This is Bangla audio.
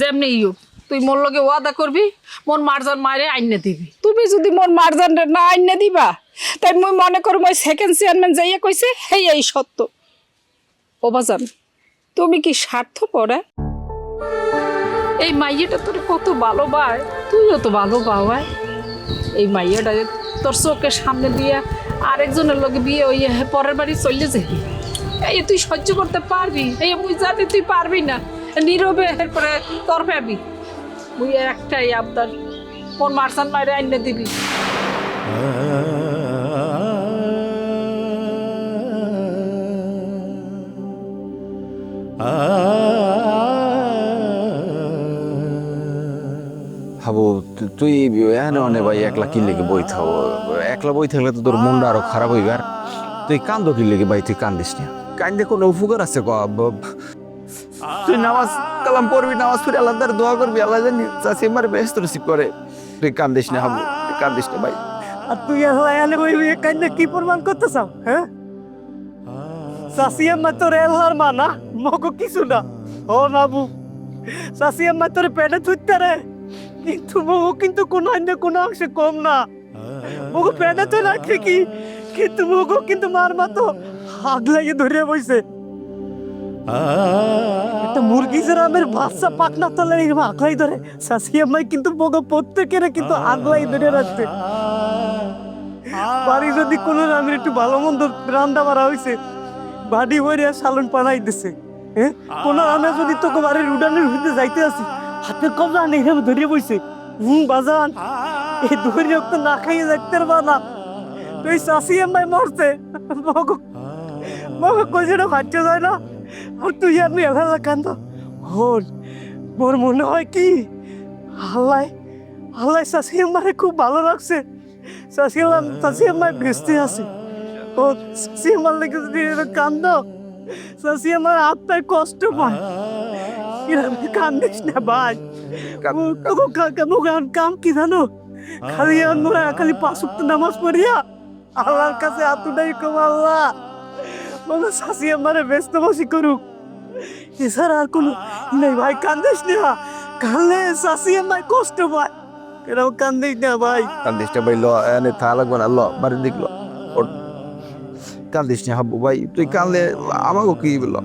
যেমনি ইউক তুই মোর লগে ওয়াদা করবি, মোর মারজান মায়ের আইনে দিবি। তুমি যদি মোর মারজান না আইনে দিবা, তাই মুই মনে করো মই সেকেন্ড চেয়ারম্যান যাইয়া কইছে, হেই, এই সত্য। ও বাজান, তুমি কি স্বার্থ পড়ে এই মাইয়াটা তোর কত ভালো পায় তুইও তো ভালো পাওয়ায় এই মাইয়াটা তোর চোখের সামনে দিয়ে আরেকজনের লগে বিয়ে ওই পরের বাড়ি চলে যাবি। এই তুই সহ্য করতে পারবি, এই মুই জানি তুই পারবি না। নীরবে এরপরে তোর পাবি মুই একটাই আবদার মোর মারসান মায়ের আইনে দিবি। হাবু তুই এনে অনে ভাই একলা কিনলে কি বই থাও একলা বই থাকলে তো তোর মনটা আরও খারাপ হইবে আর তুই কান্দ কি ভাই তুই কান্দিস না। কান্দে কোনো উপকার আছে ক? তুই নামাজ কালাম পড়বি, নামাজ পড়ে আল্লাহ তার দোয়া করবি, আল্লাহ জানি চাষি আমার ব্যস্ত রিসিভ করে। তুই কান্দিস না হাবু তুই কান্দিস না ভাই। আর তুই এলে ওই ওই কান্না কি প্রমাণ করতে চাও হ্যাঁ? সাসিয়া মা তোর এলহার মা না? মগো কিছু না। ও বাবু সাসিয়া মা তোর পেটে থুইতে রে। কিন্তু মগো কিন্তু কোনো অন্য কোনো অংশে কম না। মগো পেটে তো রাখে কি কিন্তু মগো কিন্তু মার মা তো হাত লাগিয়ে ধরে বইছে। একটা মুরগি যেরামের বাচ্চা পাকনা তলে আগলাই ধরে সাসিয়া মাই কিন্তু মগো প্রত্যেকের কিন্তু আগলাই ধরে রাখছে। বাড়ি যদি কোনো রামের একটু ভালো মন্দ রান্না বাড়া হয়েছে বাড়ি ভরে সালন পানাই দিছে হ্যাঁ কোনো রামে যদি তোকে বাড়ির উডানের হইতে যাইতে আসি, হাতে না নেই ধরিয়ে বইছে। হুম বাজান এই ধরে তো না খাইয়ে দেখতে পারবা না। তুই শাসি এমাই মরছে। মগ মগ কইছে ভাজ্য যায় না। আর তুই আর নিয়ে কান্দ। হল মোর মনে হয় কি? আল্লাহ আল্লাহ শাসি এমারে খুব ভালো লাগছে শাসিলাম শাসি আমার ভেস্তে আছে। ও শাসি আমার লেগে যদি কান্দ শাসি আমার আত্মায় কষ্ট পায়। এরকম কান্দিস না ভাই। কাম কি জানো? খালি আমরা খালি পাঁচ নামাজ পড়িয়া আল্লাহর কাছে আতুটাই কম আল্লাহ। মানে শাসি আমারে ব্যস্ত বসি করুক। এছাড়া আর কোনো নেই ভাই, কান্দিস না কানলে শাসি আমার কষ্ট পায়। এরকম কান্দিস না ভাই? কান্দিস না ভাই, ল, এনে থা লাগবে না, ল, বাড়ির দিক ল। কান্দিস না হাবু ভাই, তুই কানলে আমাকে কি বলল